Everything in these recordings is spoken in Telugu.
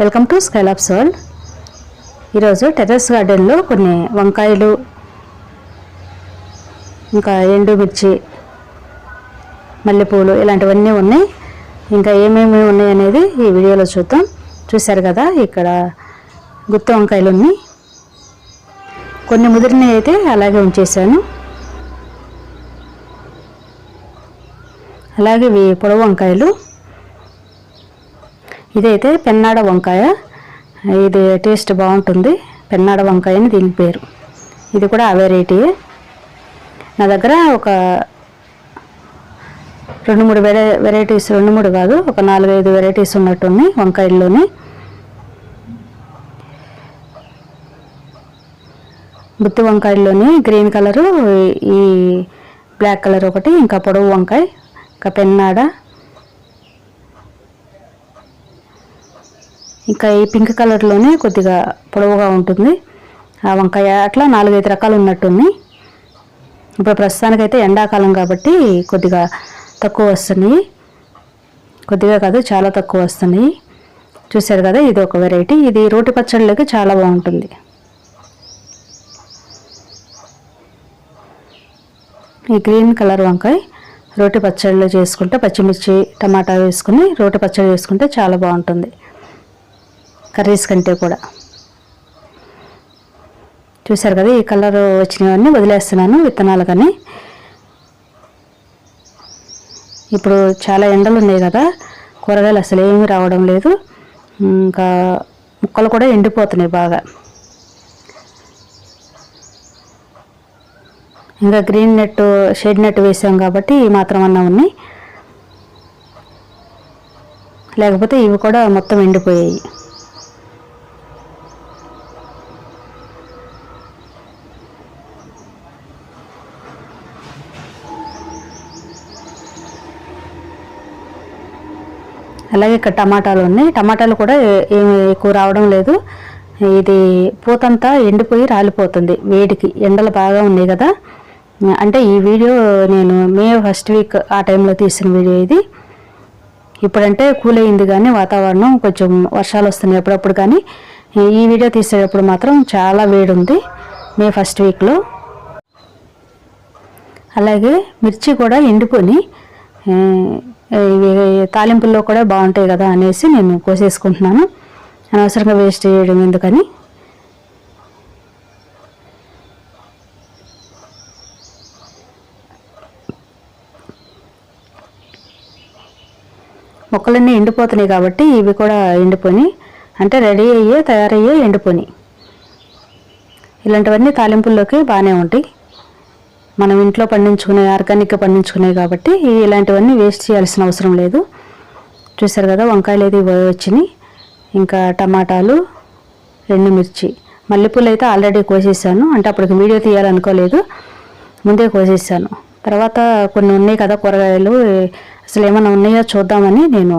వెల్కమ్ టు స్కైలాబ్స్ వరల్డ్ ఈరోజు టెర్రస్ గార్డెన్లో కొన్ని వంకాయలు ఇంకా ఎండుమిర్చి మల్లెపూలు ఇలాంటివన్నీ ఉన్నాయి. ఇంకా ఏమేమి ఉన్నాయి అనేది ఈ వీడియోలో చూద్దాం. చూశారు కదా ఇక్కడ గుత్తి వంకాయలు ఉన్నాయి. కొన్ని ముదిరినవి అయితే అలాగే ఉంచేసాను అలాగే ఇవి పొడవు వంకాయలు. ఇదైతే పెన్నాడ వంకాయ. ఇది టేస్ట్ బాగుంటుంది. పెన్నాడ వంకాయ అని దీని పేరు. ఇది కూడా ఆ వెరైటీయే నా దగ్గర ఒక రెండు మూడు వెరై వెరైటీస్ రెండు మూడు కాదు ఒక నాలుగైదు వెరైటీస్ ఉన్నట్టున్నాయి వంకాయల్లోని. గుత్తి వంకాయల్లోని గ్రీన్ కలరు ఈ బ్లాక్ కలర్ ఒకటి ఇంకా పొడవు వంకాయ ఇంకా పెన్నాడ ఇంకా ఈ పింక్ కలర్లోనే కొద్దిగా పొడవుగా ఉంటుంది. ఆ వంకాయ అట్లా నాలుగైదు రకాలు ఉన్నట్టుంది ఇప్పుడు ప్రస్తుతానికైతే ఎండాకాలం కాబట్టి కొద్దిగా తక్కువ వస్తున్నాయి. కొద్దిగా కాదు చాలా తక్కువ వస్తున్నాయి. చూశారు కదా ఇది ఒక వెరైటీ. ఇది రోటి పచ్చళ్ళకి చాలా బాగుంటుంది. ఈ గ్రీన్ కలర్ వంకాయ రోటి పచ్చళ్ళు చేసుకుంటే పచ్చిమిర్చి టమాటా వేసుకుని రోటి పచ్చడి చేసుకుంటే చాలా బాగుంటుంది. కర్రీస్ కంటే కూడా. చూసారు కదా ఈ కలర్ వచ్చినవన్నీ వదిలేస్తున్నాను విత్తనాలు కానీ. ఇప్పుడు చాలా ఎండలు ఉన్నాయి కదా కూరగాయలు అసలు ఏమీ రావడం లేదు. ఇంకా ముక్కలు కూడా ఎండిపోతున్నాయి బాగా. ఇంకా గ్రీన్ నెట్ షేడ్ నెట్ వేసాం కాబట్టి ఈ మాత్రం అన్నా ఉన్నాయి లేకపోతే ఇవి కూడా మొత్తం ఎండిపోయాయి. అలాగే ఇక్కడ టమాటాలు ఉన్నాయి. టమాటాలు కూడా ఏమి ఎక్కువ రావడం లేదు. ఇది పూతంతా ఎండిపోయి రాలిపోతుంది వేడికి. ఎండలు బాగా ఉన్నాయి కదా. అంటే ఈ వీడియో నేను మే ఫస్ట్ వీక్ ఆ టైంలో తీసిన వీడియో ఇది. ఇప్పుడంటే కూల్ అయింది కానీ వాతావరణం కొంచెం వర్షాలు వస్తున్నాయి ఎప్పుడప్పుడు కానీ ఈ వీడియో తీసేటప్పుడు మాత్రం చాలా వేడి ఉంది మే ఫస్ట్ వీక్లో. అలాగే మిర్చి కూడా ఎండిపోయి తాలింపుల్లో కూడా బాగుంటాయి కదా అనేసి నేను కోసేసుకుంటున్నాను. అనవసరంగా వేస్ట్ చేయడం ఎందుకని? మొక్కలన్నీ ఎండిపోతున్నాయి కాబట్టి ఇవి కూడా ఎండిపోయి అంటే రెడీ అయ్యే తయారయ్యే ఎండిపోయి. ఇలాంటివన్నీ తాలింపుల్లోకి బాగానే ఉంటాయి. మనం ఇంట్లో పండించుకునే ఆర్గానిక్గా పండించుకునే కాబట్టి ఇలాంటివన్నీ వేస్ట్ చేయాల్సిన అవసరం లేదు. చూసారు కదా వంకాయలు అయితే వచ్చినాయి. ఇంకా టమాటాలు ఎండుమిర్చి మల్లెపూలు అయితే ఆల్రెడీ కోసేసాను. అంటే అప్పటికి వీడియో తీయాలనుకోలేదు. ముందే కోసేసాను. తర్వాత కొన్ని ఉన్నాయి కదా కూరగాయలు. అసలు ఏమైనా ఉన్నాయో చూద్దామని నేను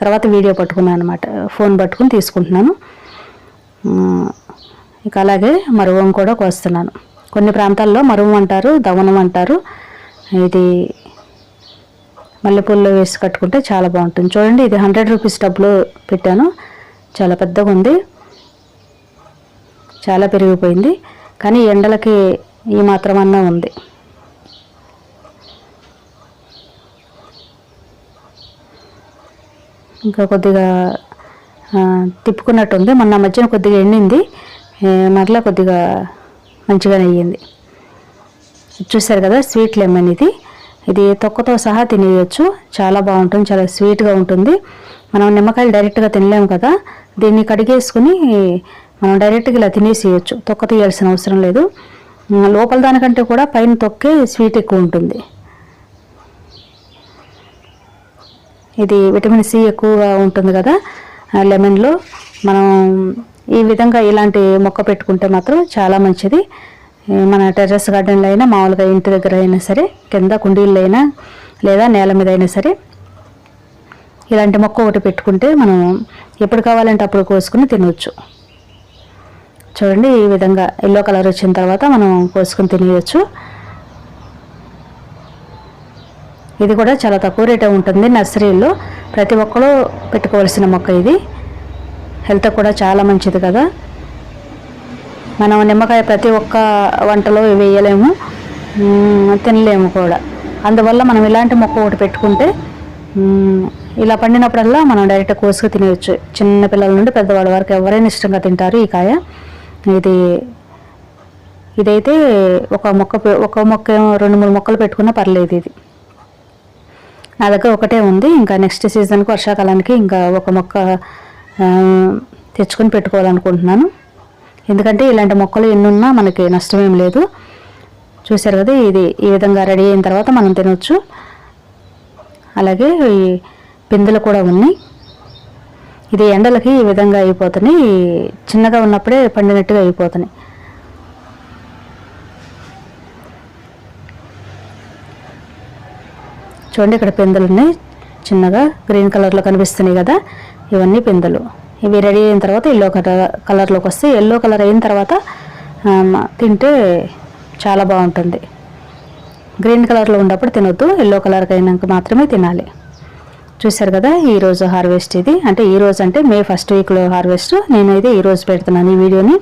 తర్వాత వీడియో పట్టుకున్నాను అనమాట ఫోన్ పట్టుకుని తీసుకుంటున్నాను. ఇక అలాగే మరువం కూడా కోస్తున్నాను. కొన్ని ప్రాంతాల్లో మరువం అంటారు దవనం అంటారు. ఇది మల్లెపూల్లో వేసి కట్టుకుంటే చాలా బాగుంటుంది. చూడండి ఇది హండ్రెడ్ రూపీస్ డబ్బులో పెట్టాను. చాలా పెద్దగా ఉంది. చాలా పెరిగిపోయింది. కానీ ఎండలకి ఈ మాత్రమన్నా ఉంది. ఇంకా కొద్దిగా తిప్పుకున్నట్టుంది. మొన్న మధ్యన కొద్దిగా ఎండింది. మరలా కొద్దిగా మంచిగానే అయ్యింది చూసారు కదా స్వీట్ లెమన్ ఇది. ఇది తొక్కతో సహా తినేయచ్చు. చాలా బాగుంటుంది చాలా స్వీట్గా ఉంటుంది. మనం నిమ్మకాయలు డైరెక్ట్గా తినలేము కదా దీన్ని కడిగేసుకుని మనం డైరెక్ట్గా ఇలా తినేసేయచ్చు. తొక్క తీయాల్సిన అవసరం లేదు. లోపల దానికంటే కూడా పైన తొక్కే స్వీట్ ఎక్కువ ఉంటుంది. ఇది విటమిన్ సి ఎక్కువగా ఉంటుంది కదా ఆ లెమన్లో. మనం ఈ విధంగా ఇలాంటి మొక్క పెట్టుకుంటే మాత్రం చాలా మంచిది. మన టెర్రస్ గార్డెన్లో అయినా మామూలుగా ఇంటి దగ్గర అయినా సరే కింద కుండీల్లో అయినా లేదా నేల మీద అయినా సరే ఇలాంటి మొక్క ఒకటి పెట్టుకుంటే మనం ఎప్పుడు కావాలంటే అప్పుడు కోసుకుని తినవచ్చు చూడండి ఈ విధంగా ఎల్లో కలర్ వచ్చిన తర్వాత మనం కోసుకుని తినేయచ్చు. ఇది కూడా చాలా తక్కువ రేటే ఉంటుంది నర్సరీలో ప్రతి ఒక్కరూ పెట్టుకోవాల్సిన మొక్క ఇది. హెల్త్ కూడా చాలా మంచిది కదా. మనం నిమ్మకాయ ప్రతి ఒక్క వంటలో వేయలేము తినలేము కూడా. అందువల్ల మనం ఇలాంటి మొక్క ఒకటి పెట్టుకుంటే ఇలా పండినప్పుడల్లా మనం డైరెక్ట్ కోసుకు తినేయచ్చు. చిన్న పిల్లల నుండి పెద్దవాళ్ళ వరకు ఎవరైనా ఇష్టంగా తింటారు ఈ కాయ. ఇది ఇదైతే ఒక మొక్క ఒక మొక్క రెండు మూడు మొక్కలు పెట్టుకున్నా పర్లేదు ఇది. నా దగ్గర ఒకటే ఉంది. ఇంకా నెక్స్ట్ సీజన్కి వర్షాకాలానికి ఇంకా ఒక మొక్క తెచ్చుకొని పెట్టుకోవాలనుకుంటున్నాను. ఎందుకంటే ఇలాంటి మొక్కలు ఎన్నున్నా మనకి నష్టమేం లేదు. చూశారు కదా ఇది ఈ విధంగా రెడీ అయిన తర్వాత మనం తినొచ్చు. అలాగే ఈ పిందెలు కూడా ఉన్నాయి. ఇది ఎండలకి ఈ విధంగా అయిపోతున్నాయి. చిన్నగా ఉన్నప్పుడే పండినట్టుగా అయిపోతున్నాయి. చూడండి ఇక్కడ పిందెలు ఉన్నాయి. చిన్నగా గ్రీన్ కలర్లో కనిపిస్తున్నాయి కదా ఇవన్నీ పిందెలు. ఇవి రెడీ అయిన తర్వాత ఎల్లో కలర్ కలర్లోకి వస్తే ఎల్లో కలర్ అయిన తర్వాత తింటే చాలా బాగుంటుంది. గ్రీన్ కలర్లో ఉన్నప్పుడు తినొద్దు ఎల్లో కలర్కి అయినాక మాత్రమే తినాలి. చూశారు కదా ఈరోజు హార్వెస్ట్ ఇది. అంటే ఈరోజు అంటే మే ఫస్ట్ వీక్లో హార్వెస్ట్. నేనైతే ఈరోజు పెడుతున్నాను ఈ వీడియోని.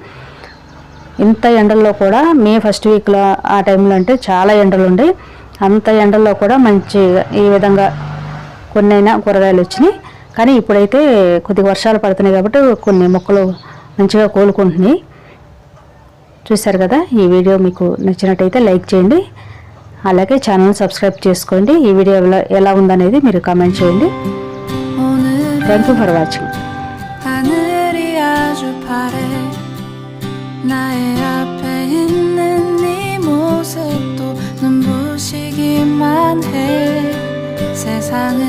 ఇంత ఎండల్లో కూడా మే ఫస్ట్ వీక్లో ఆ టైంలో అంటే చాలా ఎండలు ఉండే. అంత ఎండల్లో కూడా మంచి ఈ విధంగా కొన్నైనా కూరగాయలు వచ్చినాయి కానీ ఇప్పుడైతే కొద్దిగా వర్షాలు పడుతున్నాయి కాబట్టి కొన్ని మొక్కలు మంచిగా కోలుకుంటున్నాయి చూశారు కదా ఈ వీడియో మీకు నచ్చినట్టయితే లైక్ చేయండి అలాగే ఛానల్ సబ్స్క్రైబ్ చేసుకోండి ఈ వీడియో ఎలా ఎలా ఉందనేది మీరు కామెంట్ చేయండి 오늘은 థ్యాంక్ యూ ఫర్ వాచింగ్ 하늘이 아주 파래 나의 앞에 있는 네 모습도 눈부시기만 해 세상은